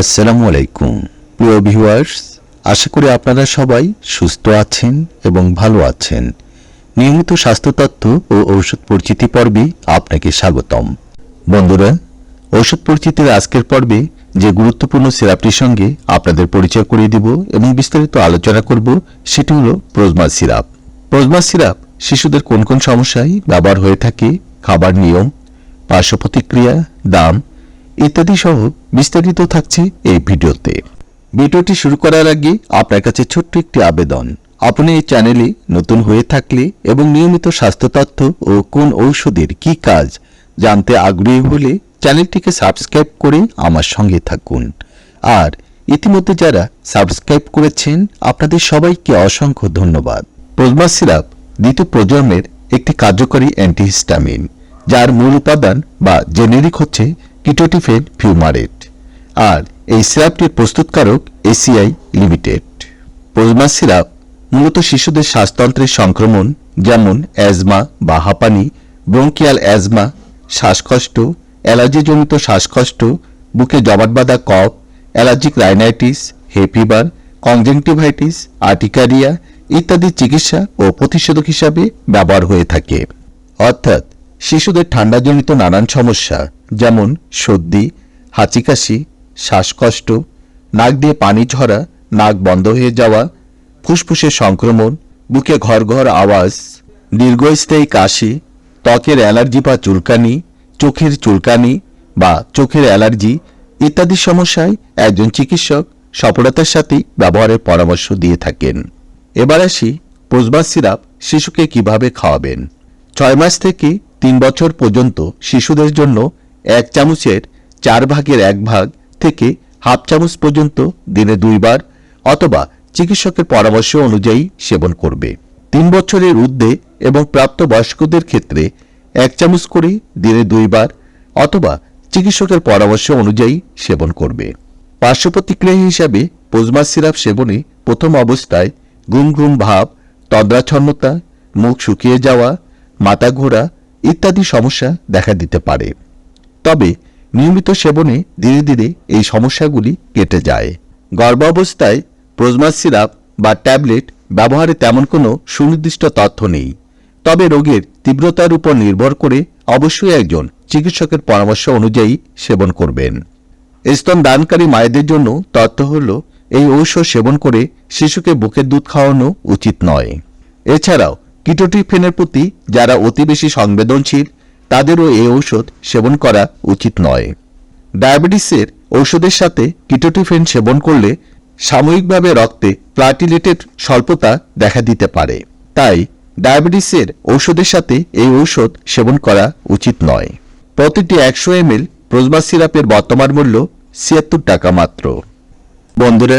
আসসালামু আলাইকুম। প্রিয় ভিউয়ার্স আশা করি আপনারা সবাই সুস্থ আছেন এবং ভালো আছেন। নিয়মিত স্বাস্থ্য তথ্য ও ঔষধ পরিচিতি পর্বে আপনাকে স্বাগতম। বন্ধুরা, ঔষধ পরিচিতির আজকের পর্বে যে গুরুত্বপূর্ণ সিরাপটির সঙ্গে আপনাদের পরিচয় করিয়ে দিব এবং বিস্তারিত আলোচনা করব, সেটি হলো প্রোজমা সিরাপ। প্রোজমা সিরাপ শিশুদের কোন কোন সমস্যায় ব্যবহার হয়ে থাকে, খাবার নিয়ম, পার্শ্ব প্রতিক্রিয়া, দাম ইত্যাদি সহ বিস্তারিত থাকছে এই ভিডিওতে। ভিডিওটি শুরু করার আগে আপনার কাছে ছোট্ট একটি আবেদন। আপনি এই চ্যানেলে নতুন হয়ে থাকলে এবং নিয়মিত স্বাস্থ্য তথ্য ও কোন ঔষধের কি কাজ জানতে আগ্রহী হলে চ্যানেলটিকে সাবস্ক্রাইব করে আমার সঙ্গে থাকুন। আর ইতিমধ্যে যারা সাবস্ক্রাইব করেছেন, আপনাদের সবাইকে অসংখ্য ধন্যবাদ। প্রজমা সিরাপ দ্বিতীয় প্রজন্মের একটি কার্যকরী অ্যান্টিহিস্টামিন, যার মূল উপাদান বা জেনেরিক হচ্ছে কিটোটিফেন ফিউমারেট আর এই সিরাপটির প্রস্তুতকারক এসিআই লিমিটেড প্রজমা সিরাপ মূলত শিশুদের শ্বাসতন্ত্রের সংক্রমণ, যেমন অ্যাজমা বা হাঁপানি, ব্রঙ্কিয়াল অ্যাজমা, শ্বাসকষ্ট, অ্যালার্জিজনিত শ্বাসকষ্ট, বুকে জমাট বাঁধা কফ, allergic rhinitis, hay fever, conjunctivitis, urticaria ইত্যাদি চিকিৎসা ও প্রতিষেধক হিসাবে ব্যবহার হয়ে থাকে। অর্থাৎ শিশুদের ঠান্ডাজনিত নানান সমস্যা, যেমন সর্দি, হাঁচিকাশি, শ্বাসকষ্ট, নাক দিয়ে পানি ঝরা, নাক বন্ধ হয়ে যাওয়া, ফুসফুসের সংক্রমণ, বুকে ঘর ঘর আওয়াজ, দীর্ঘস্থায়ী কাশি, ত্বকের অ্যালার্জি বা চুলকানি, চোখের চুলকানি বা চোখের অ্যালার্জি ইত্যাদি সমস্যায় একজন চিকিৎসক সফলতার সাথে ব্যবহারের পরামর্শ দিয়ে থাকেন। এবার আসি প্রোজমা সিরাপ শিশুকে কীভাবে খাওয়াবেন। ছয় মাস থেকে তিন বছর পর্যন্ত শিশুদের জন্য এক চামচের চার ভাগের এক ভাগ থেকে হাফ চামচ পর্যন্ত দিনে দুইবার অথবা চিকিৎসকের পরামর্শ অনুযায়ী সেবন করবে। তিন বছরের ঊর্ধ্বে এবং প্রাপ্তবয়স্কদের ক্ষেত্রে এক চামচ করে দিনে দুইবার অথবা চিকিৎসকের পরামর্শ অনুযায়ী সেবন করবে। পার্শ্ব প্রতিক্রিয়া হিসাবে পোজমা সিরাপ সেবনে প্রথম অবস্থায় ঘুম ঘুম ভাব তদ্রাচ্ছন্নতা মুখ শুকিয়ে যাওয়া, মাথা ঘোরা ইত্যাদি সমস্যা দেখা দিতে পারে। তবে নিয়মিত সেবনে ধীরে ধীরে এই সমস্যাগুলি কেটে যায়। গর্ভাবস্থায় প্রোজমা সিরাপ বা ট্যাবলেট ব্যবহারে তেমন কোনো সুনির্দিষ্ট তথ্য নেই। তবে রোগের তীব্রতার উপর নির্ভর করে অবশ্যই একজন চিকিৎসকের পরামর্শ অনুযায়ী সেবন করবেন। স্তন দানকারী মায়েদের জন্য তথ্য হল, এই ঔষধ সেবন করে শিশুকে বুকের দুধ খাওয়ানো উচিত নয়। এছাড়াও কিটোটিফেনের প্রতি যারা অতি বেশি সংবেদনশীল, তাদেরও এই ঔষধ সেবন করা উচিত নয়। ডায়াবেটিসের ঔষধের সাথে কিটোটিফেন সেবন করলে সাময়িকভাবে রক্তে প্লাটিলেটের স্বল্পতা দেখা দিতে পারে। তাই ডায়াবেটিসের ঔষধের সাথে এই ঔষধ সেবন করা উচিত নয়। প্রতিটি একশো এম এল প্রোজমা সিরাপের বর্তমান মূল্য ছিয়াত্তর টাকা মাত্র। বন্ধুরা